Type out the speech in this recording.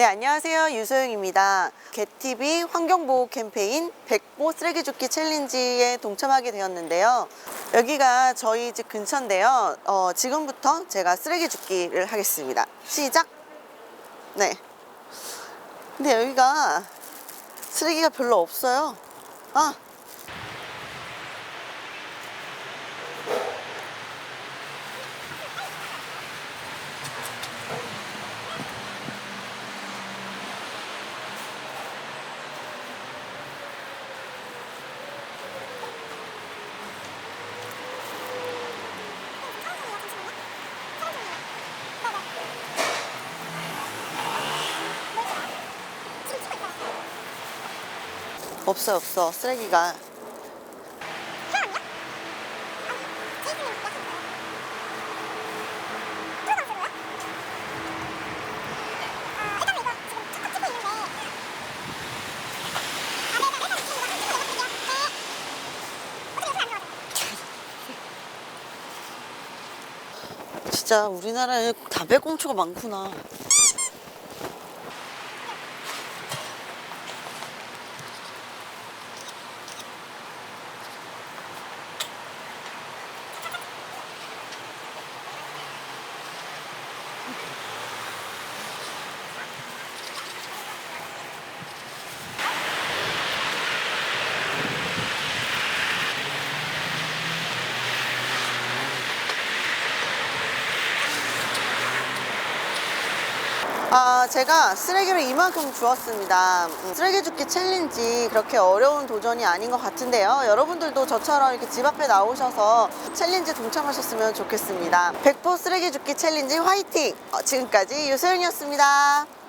네, 안녕하세요. 유소영입니다. 개TV 환경보호 캠페인 백보 쓰레기 줍기 챌린지에 동참하게 되었는데요. 여기가 저희 집 근처인데요. 어, 지금부터 제가 쓰레기 줍기를 하겠습니다. 시작! 네. 근데 여기가 쓰레기가 별로 없어요. 아! 없어, 없어. 쓰레기가. 진짜 우리나라에 다배꽁초가 많구나. Okay. 아, 제가 쓰레기를 이만큼 주었습니다. 음, 쓰레기 줍기 챌린지 그렇게 어려운 도전이 아닌 것 같은데요. 여러분들도 저처럼 이렇게 집 앞에 나오셔서 챌린지 동참하셨으면 좋겠습니다. 백포 쓰레기 줍기 챌린지 화이팅! 어, 지금까지 유소연이었습니다.